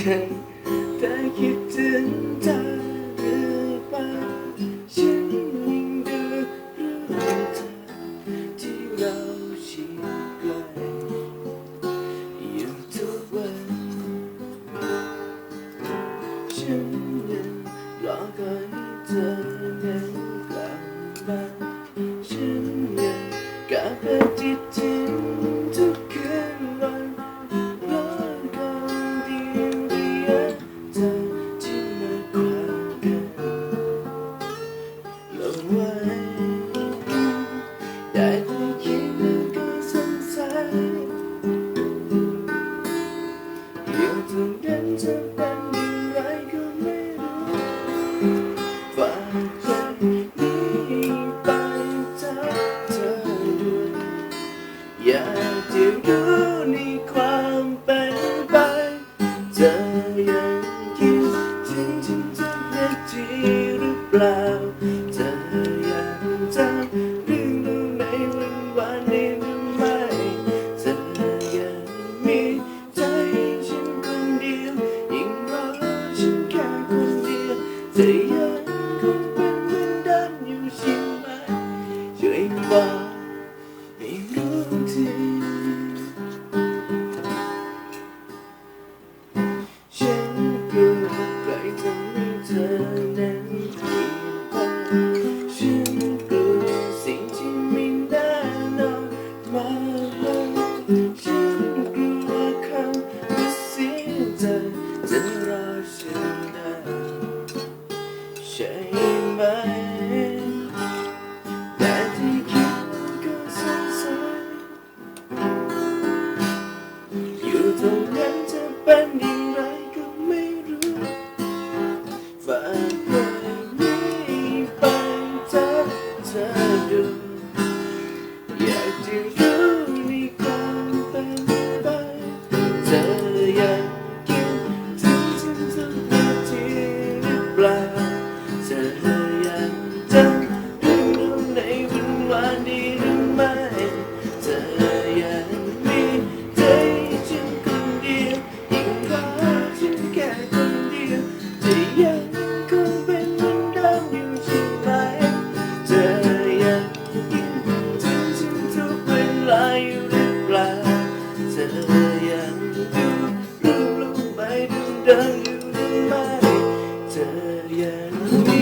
ฉันแต่คิดถึงเธอหรือปล่าฉันยังดูรื่เธอที่เราชิงไกลอยู่ทุกวันฉันยังรอคอยเธอนั้นกลับมาฉันยังกลับมาจิตถึง ได้แต่คิดแล้ก็สงสัยอยู่ตรงนั้นจะไป ธอนั้นำฉันกลัวสิ่งที่ม่น่นอนมา เธอยังอยู่รู้รู้ไหมเงดินอยู่ได้ไหมเธอยัง